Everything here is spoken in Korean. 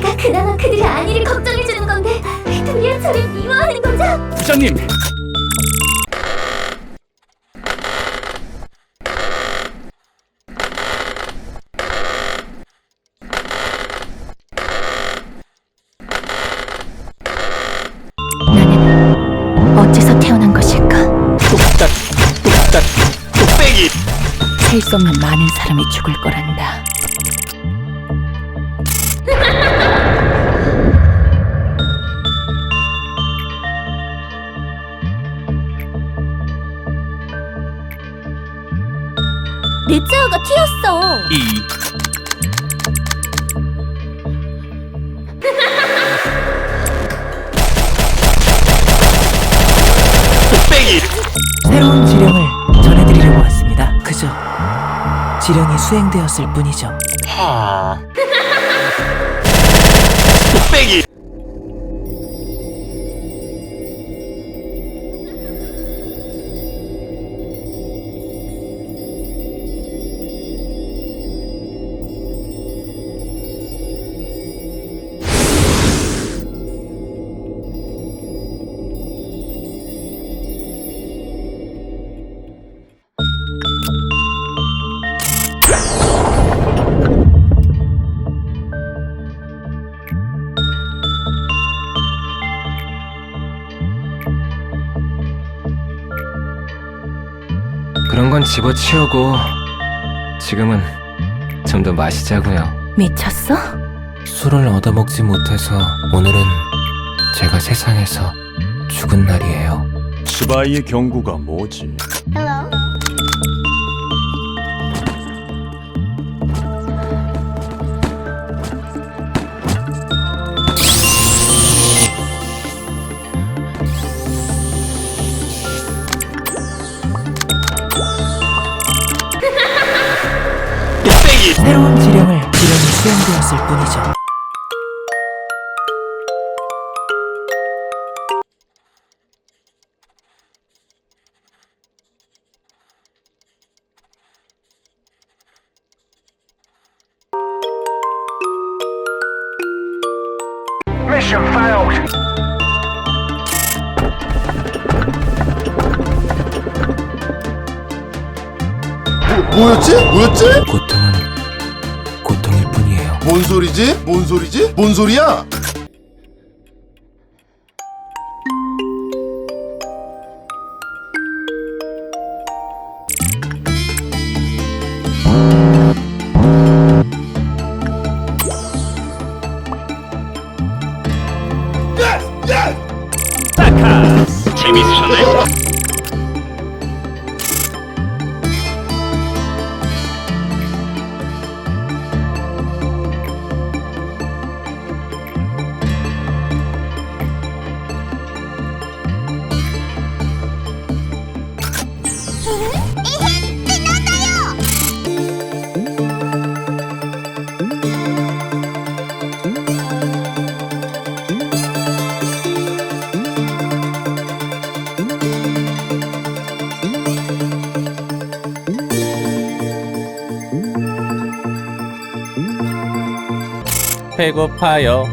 그나마 그들의 안위를 걱정해주는 건데 도리어 저를 미워하는 거죠? 부장님 나는 어째서 태어난 것일까? 뚝딱 뚝딱 뚝배기 셀 수 없는 많은 사람이 죽을 거란다. 내 짜오가 튀었어. 이 뚝배기 새로운 지령을 전해드리려고 왔습니다. 그저 지령이 수행되었을 뿐이죠. 뚝배기 그런 건 집어치우고 지금은 좀 더 마시자고요. 미쳤어? 술을 얻어먹지 못해서 오늘은 제가 세상에서 죽은 날이에요. 스바이의 경구가 뭐지? 뚝배기 새로운 지령을 지령이 수행되었을 뿐이죠. 뭐였지? 뭐였지? 고통일 뿐이에요. 뭔 소리지? 뭔 소리지? 뭔 소리야? 재밌으셨나요? 배고파요.